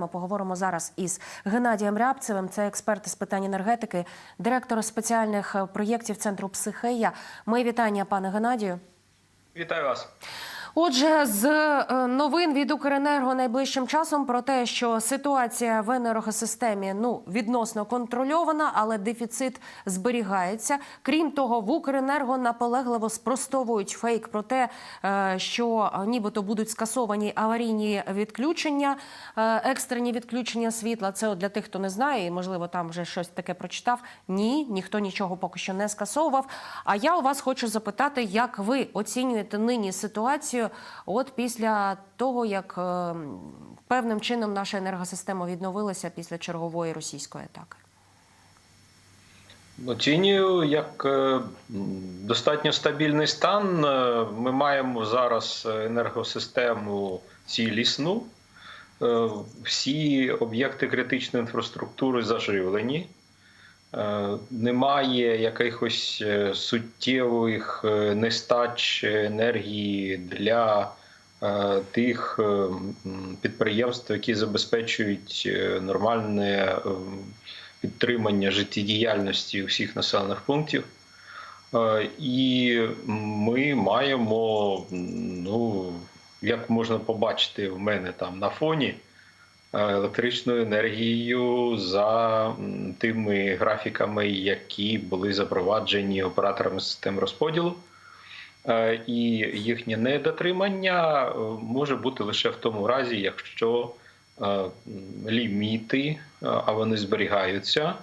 Ми поговоримо зараз із Геннадієм Рябцевим. Це експерт з питань енергетики, директор спеціальних е, проєктів центру Психея. Мої вітання, пане Геннадію. Вітаю вас. Отже, з е, новин від Укренерго найближчим часом про те, що ситуація в енергосистемі ну відносно контрольована, але дефіцит зберігається. Крім того, в Укренерго наполегливо спростовують фейк про те, е, що нібито будуть скасовані аварійні відключення, е, екстрені відключення світла. Це для тих, хто не знає, і можливо там вже щось таке прочитав. Ні, ніхто нічого поки що не скасовував. А я у вас хочу запитати, як ви оцінюєте нині ситуацію, от після того, як е, певним чином наша енергосистема відновилася після чергової російської атаки. Оцінюю як е, достатньо стабільний стан. Е, Ми маємо зараз енергосистему цілісну. Всі об'єкти критичної інфраструктури заживлені. Е, Немає якихось е, суттєвих е, нестач енергії для тих підприємств, які забезпечують нормальне підтримання життєдіяльності усіх населених пунктів. І ми маємо, ну, як можна побачити в мене там на фоні, електричною енергією за тими графіками, які були запроваджені операторами систем розподілу. Е, І їхнє недотримання е, може бути лише в тому разі, якщо е, ліміти, е, а вони зберігаються,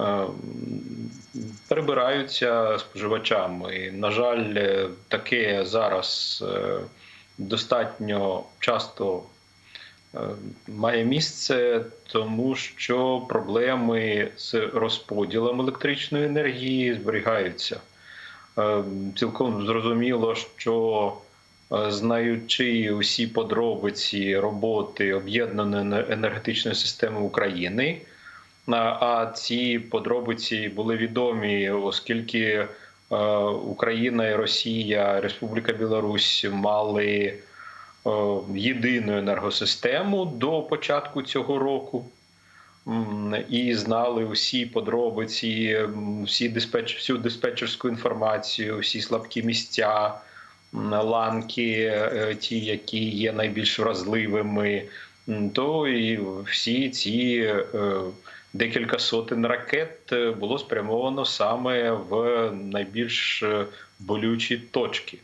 е, перебираються споживачами. На жаль, е, таке зараз е, достатньо часто е, має місце, тому що проблеми з розподілом електричної енергії зберігаються. Е, Цілком зрозуміло, що е, знаючи усі подробиці роботи об'єднаної енергетичної системи України, а- ці подробиці були відомі, оскільки е, Україна і Росія, Республіка Білорусь мали е, єдину енергосистему до початку цього року. І знали усі подробиці, всі диспетч, всю диспетчерську інформацію, всі слабкі місця, ланки, е, ті, які є найбільш вразливими, то і всі ці е, декілька сотень ракет е, було спрямовано саме в найбільш е, болючі точки.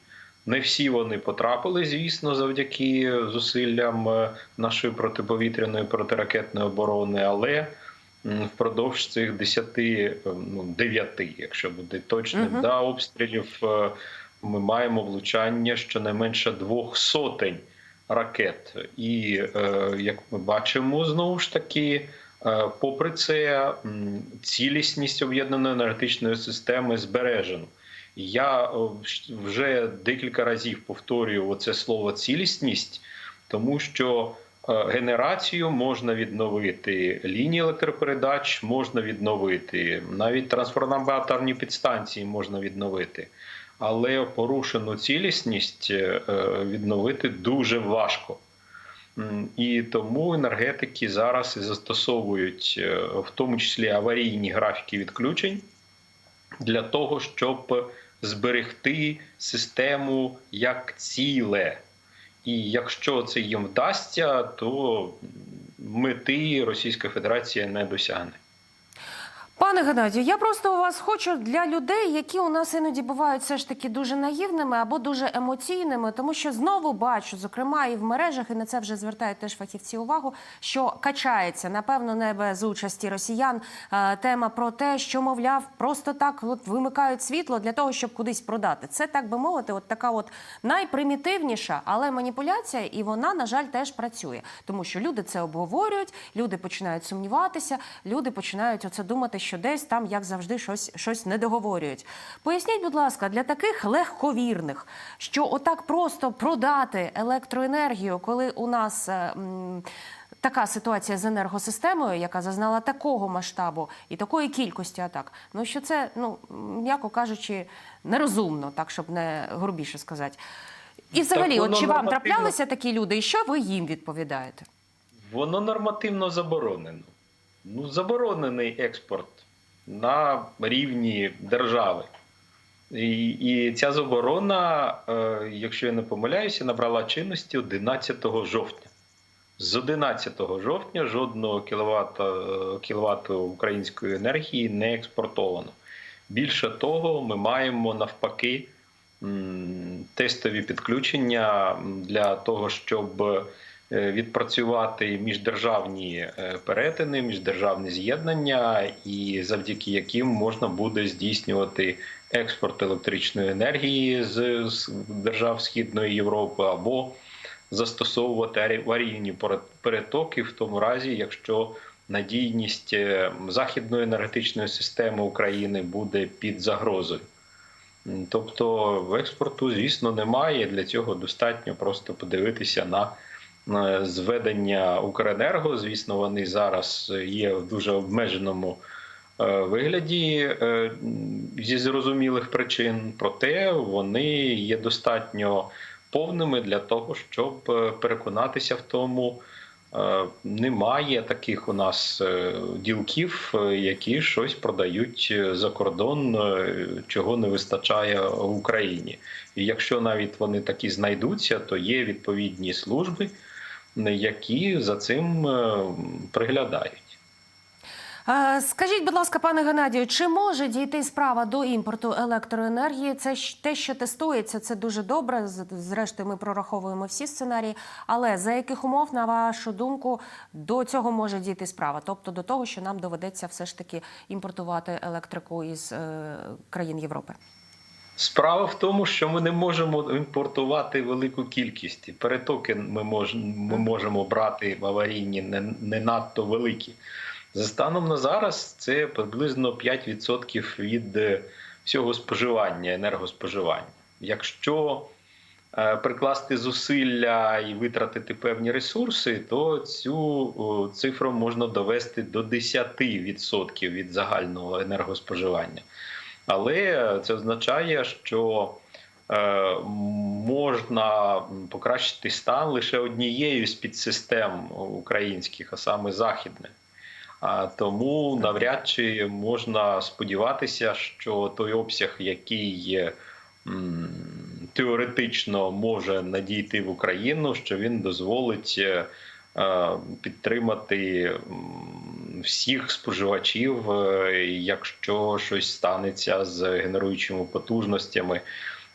Не всі вони потрапили, звісно, завдяки зусиллям е, нашої протиповітряної протиракетної оборони, але впродовж цих 10, е, ну 9, якщо буде точним, Мгм. да, обстрілів е, ми маємо влучання щонайменше двох сотень ракет. І е, як ми бачимо, знову ж таки. Попри це, цілісність об'єднаної енергетичної системи збережена. Я е, вже декілька разів повторюю це слово цілісність, тому що е, генерацію можна відновити, лінії електропередач можна відновити, навіть трансформаторні підстанції можна відновити. Але порушену цілісність е, відновити дуже важко. І тому енергетики зараз і застосовують в тому числі аварійні графіки відключень для того, щоб зберегти систему як ціле. І якщо це їм вдасться, то мети Російська Федерація не досягне. Пане Геннадію, я просто у вас хочу для людей, які у нас іноді бувають все ж таки дуже наївними або дуже емоційними, тому що знову бачу, зокрема і в мережах, і на це вже звертають теж фахівці увагу, що качається, напевно, не без участі росіян е, тема про те, що мовляв, просто так от вимикають світло для того, щоб кудись продати. Це так би мовити, от така от найпримітивніша, але маніпуляція, і вона, на жаль, теж працює, тому що люди це обговорюють, люди починають сумніватися, люди починають оце думати, що десь там, як завжди, щось, щось не договорюють. Поясніть, будь ласка, для таких легковірних, що отак просто продати електроенергію, коли у нас. е, м, Така ситуація з енергосистемою, яка зазнала такого масштабу і такої кількості атак. Ну що це, ну м'яко кажучи, нерозумно, так щоб не грубіше сказати. І взагалі, Так от чи вам траплялися такі люди, і що ви їм відповідаєте? воно нормативно заборонено. Ну, заборонений експорт на рівні держави. І, і ця заборона, е, якщо я не помиляюся, набрала чинності 11 жовтня. З 11 жовтня жодного кіловата, кіловату української енергії не експортовано. Більше того, ми маємо навпаки тестові підключення для того, щоб відпрацювати міждержавні е, перетини, міждержавні з'єднання, і завдяки яким можна буде здійснювати експорт електричної енергії з, держав Східної Європи або застосовувати арі- аварійні перетоки в тому разі, якщо надійність е, західної енергетичної системи України буде під загрозою. Тобто експорту, звісно, немає. Для цього достатньо просто подивитися на е, зведення Укренерго. Звісно, вони зараз є в дуже обмеженому е, вигляді е, зі зрозумілих причин, проте вони є достатньо повними для того, щоб е, переконатися в тому. е, Немає таких у нас е, ділків, е, які щось продають е, за кордон, е, чого не вистачає в Україні. І якщо навіть вони такі знайдуться, то є відповідні служби, які за цим е, приглядають. Скажіть, будь ласка, пане Геннадію, чи може дійти справа до імпорту електроенергії? Це ж те, що тестується, це дуже добре. Зрештою, ми прораховуємо всі сценарії. Але за яких умов, на вашу думку, до цього може дійти справа? Тобто до того, що нам доведеться все ж таки імпортувати електрику із е, країн Європи? Справа в тому, що ми не можемо імпортувати велику кількість. Перетоки ми можемо, ми можемо брати в аварійні не, не надто великі. За станом на зараз це приблизно 5% від е, всього споживання, енергоспоживання. Якщо е, прикласти зусилля і витратити певні ресурси, то цю цифру можна довести до 10% від загального енергоспоживання. Але це означає, що е, можна покращити стан лише однією з підсистем українських, а саме західних. А тому навряд чи можна сподіватися, що той обсяг, який теоретично може надійти в Україну, що він дозволить е, підтримати всіх споживачів, е, якщо щось станеться з генеруючими потужностями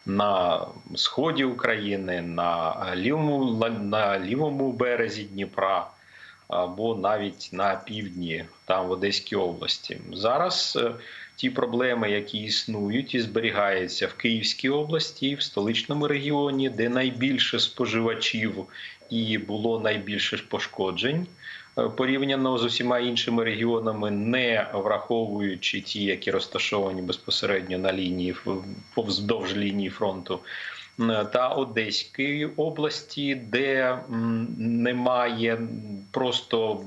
на сході України, на лівому, на лівому березі Дніпра або навіть на півдні, там в Одеській області. Зараз е, ті проблеми, які існують і зберігаються в Київській області, в столичному регіоні, де найбільше споживачів і було найбільше пошкоджень. Е, Порівняно з усіма іншими регіонами, не враховуючи ті, які розташовані безпосередньо на лінії повздовж лінії фронту, та Одеської області, де немає просто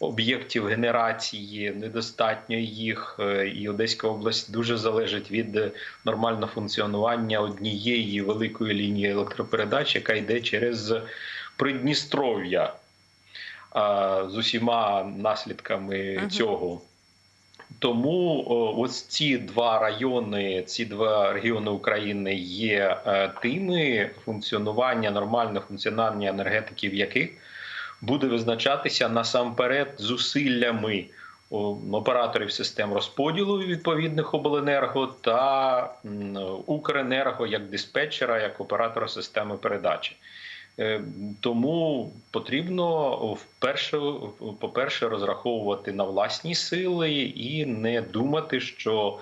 об'єктів генерації, недостатньо їх, е, і Одеська область дуже залежить від е, нормального функціонування однієї великої лінії електропередач, яка йде через Придністров'я з усіма наслідками Мгм. цього. Тому ось ці два райони, ці два регіони України є е, тими функціонування, нормальне функціонування енергетики, в яких буде визначатися насамперед зусиллями операторів систем розподілу відповідних обленерго та Укренерго як диспетчера, як оператора системи передачі. Е, Тому потрібно вперше, по-перше, розраховувати на власні сили і не думати, що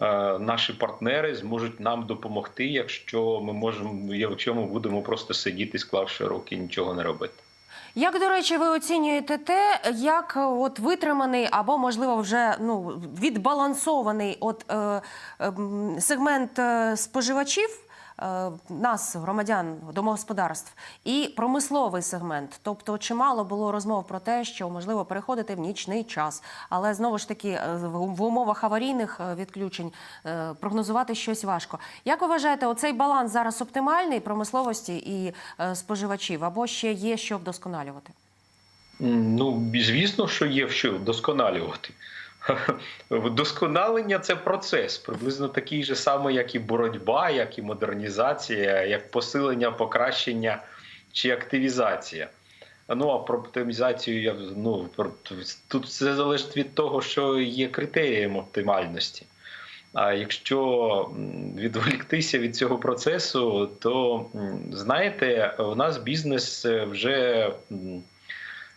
е, наші партнери зможуть нам допомогти, якщо ми можемо, якщо ми будемо просто сидіти, склавши руки, нічого не робити. Як до речі, ви оцінюєте те, як е, от витриманий або можливо вже ну відбалансований от е, е, сегмент споживачів? Е, Нас, громадян домогосподарств, і промисловий сегмент. Тобто, чимало було розмов про те, що можливо переходити в нічний час, але знову ж таки е, в умовах аварійних е, відключень прогнозувати щось важко. Як ви вважаєте, оцей баланс зараз оптимальний промисловості і споживачів, або ще є що вдосконалювати? Ну, звісно, що є що вдосконалювати. Вдосконалення це процес, приблизно такий же самий, як і боротьба, як і модернізація, як посилення, покращення чи активізація. Ну а про оптимізацію я ну тут все залежить від того, що є критерієм оптимальності. А якщо відволіктися від цього процесу, то знаєте, у нас бізнес вже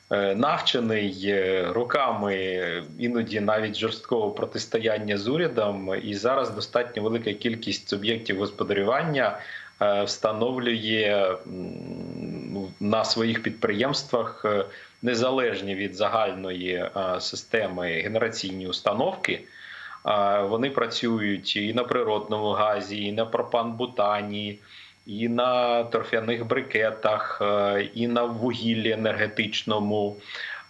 навчений е, роками, іноді навіть жорсткого протистояння з урядом, і зараз достатньо велика кількість суб'єктів господарювання е, встановлює на своїх підприємствах е, незалежні від загальної е, системи генераційні установки. Вони працюють і на природному газі, і на пропан-бутані, і на торфяних брикетах, е, і на вугіллі енергетичному,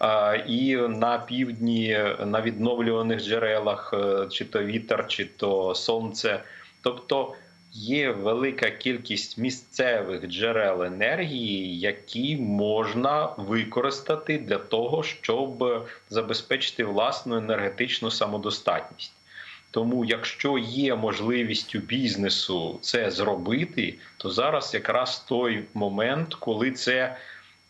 е, і на півдні на відновлюваних джерелах, е, чи то вітер, чи то сонце. Тобто є велика кількість місцевих джерел енергії, які можна використати для того, щоб забезпечити власну енергетичну самодостатність. Тому, якщо є можливість у бізнесу це зробити, то зараз якраз той момент, коли це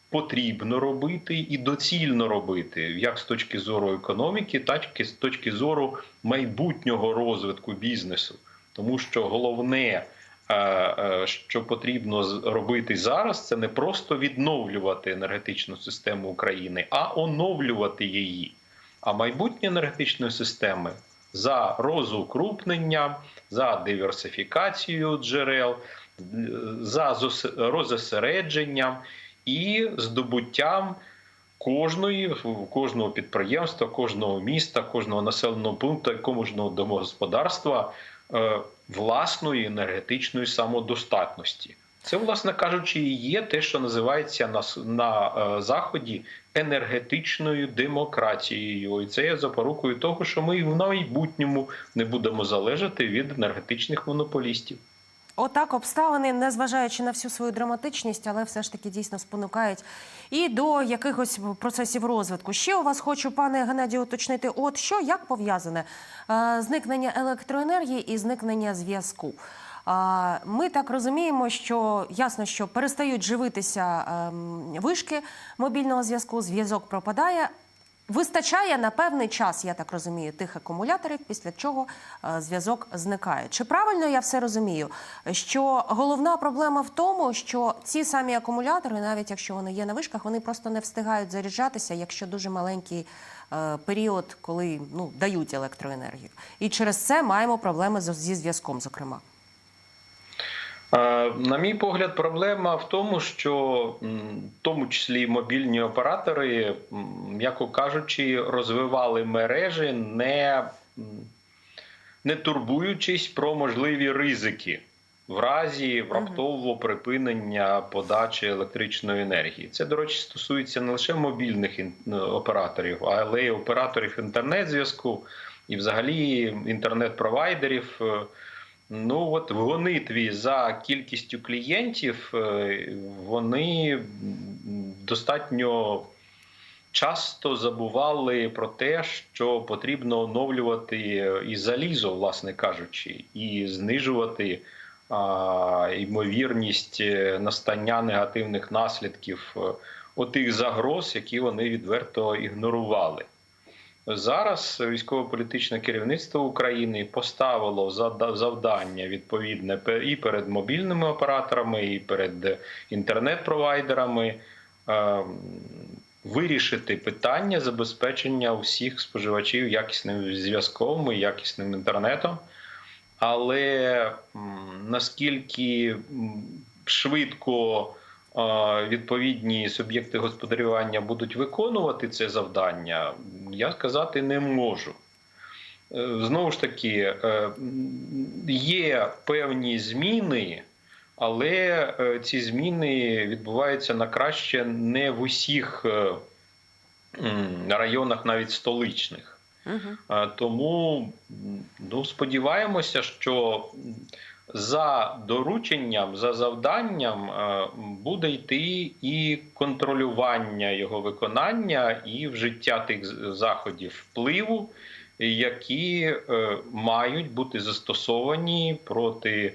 потрібно робити і доцільно робити, як з точки зору економіки, так і з точки зору майбутнього розвитку бізнесу. Тому що головне, е, е, що потрібно робити зараз, це не просто відновлювати енергетичну систему України, а оновлювати її. А майбутнє енергетичної системи за розукрупненням, за диверсифікацією джерел, за зос- розосередженням і здобуттям кожної кожного підприємства, кожного міста, кожного населеного пункту, кожного домогосподарства е, власної енергетичної самодостатності. Це, власне кажучи, і є те, що називається на, на е, заході енергетичною демократією. І це є запорукою того, що ми і в майбутньому не будемо залежати від енергетичних монополістів. Отак обставини, незважаючи на всю свою драматичність, але все ж таки дійсно спонукають і до якихось процесів розвитку. Ще у вас хочу, пане Геннадію, уточнити, от що як пов'язане е, зникнення електроенергії і зникнення зв'язку. Ми так розуміємо, що ясно, що перестають живитися ем, вишки мобільного зв'язку, зв'язок пропадає. Вистачає на певний час, я так розумію, тих акумуляторів, після чого е, зв'язок зникає. Чи правильно я все розумію? Що головна проблема в тому, що ці самі акумулятори, навіть якщо вони є на вишках, вони просто не встигають заряджатися, якщо дуже маленький е, період, коли ну дають електроенергію. І через це маємо проблеми зі зв'язком, зокрема. Е, На мій погляд, проблема в тому, що в тому числі мобільні оператори, м'яко кажучи, розвивали мережі, не, не турбуючись про можливі ризики в разі раптового припинення подачі електричної енергії. Це, до речі, стосується не лише мобільних ін- операторів, але й операторів інтернет-зв'язку і взагалі інтернет-провайдерів. Е, Ну от в гонитві за кількістю клієнтів е, вони достатньо часто забували про те, що потрібно оновлювати і залізо, власне кажучи, і знижувати а, ймовірність е, настання негативних наслідків е, отих загроз, які вони відверто ігнорували. Зараз військово-політичне керівництво України поставило завдання відповідне і перед мобільними операторами, і перед інтернет-провайдерами е, вирішити питання забезпечення усіх споживачів якісним зв'язком і якісним інтернетом. Але наскільки швидко відповідні суб'єкти господарювання будуть виконувати це завдання, я сказати не можу. Е, Знову ж таки, е, є певні зміни, але е, ці зміни відбуваються на краще не в усіх районах, навіть столичних. Угу. Тому ну, сподіваємося, що за дорученням, за завданням е, буде йти і контролювання його виконання, і вжиття тих заходів впливу, які е, мають бути застосовані проти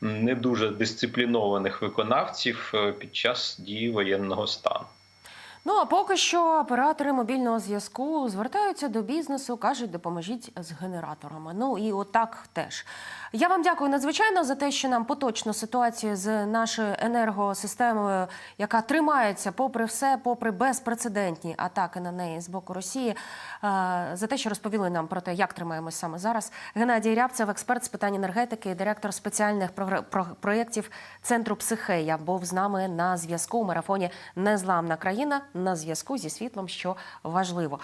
не дуже дисциплінованих виконавців е, під час дії воєнного стану. Ну а поки що оператори мобільного зв'язку звертаються до бізнесу, кажуть, допоможіть з генераторами. Ну і отак теж. Я вам дякую надзвичайно за те, що нам поточну ситуацію з нашою енергосистемою, яка тримається попри все, попри безпрецедентні атаки на неї з боку Росії, е, за те, що розповіли нам про те, як тримаємось саме зараз. Геннадій Рябцев, експерт з питань енергетики, директор спеціальних проєктів центру Психея, був з нами на зв'язку у марафоні Незламна країна на зв'язку зі світлом, що важливо.